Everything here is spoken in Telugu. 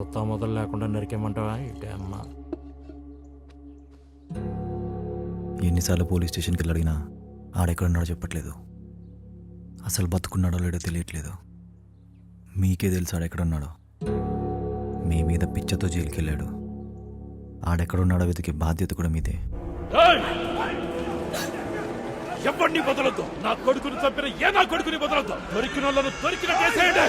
కొత్త మొదలు లేకుండా నరికేమంటావా? అమ్మ? ఎన్నిసార్లు పోలీస్ స్టేషన్కి వెళ్ళి అడిగినా ఆడెక్కడున్నాడో చెప్పట్లేదు. అసలు బతుకున్నాడో లేడో తెలియట్లేదు. మీకే తెలుసు ఆడెక్కడున్నాడో. మీ మీద పిచ్చతో జైలుకి వెళ్ళాడు ఆడెక్కడున్నాడో వెతికే బాధ్యత కూడా మీదే. ఎవరిని బదలొద్దు నా కొడుకుని చంపిన ఏ నా కొడుకుని బదలొద్దు దొరికిన వాళ్ళను దొరికిన కేసేయండి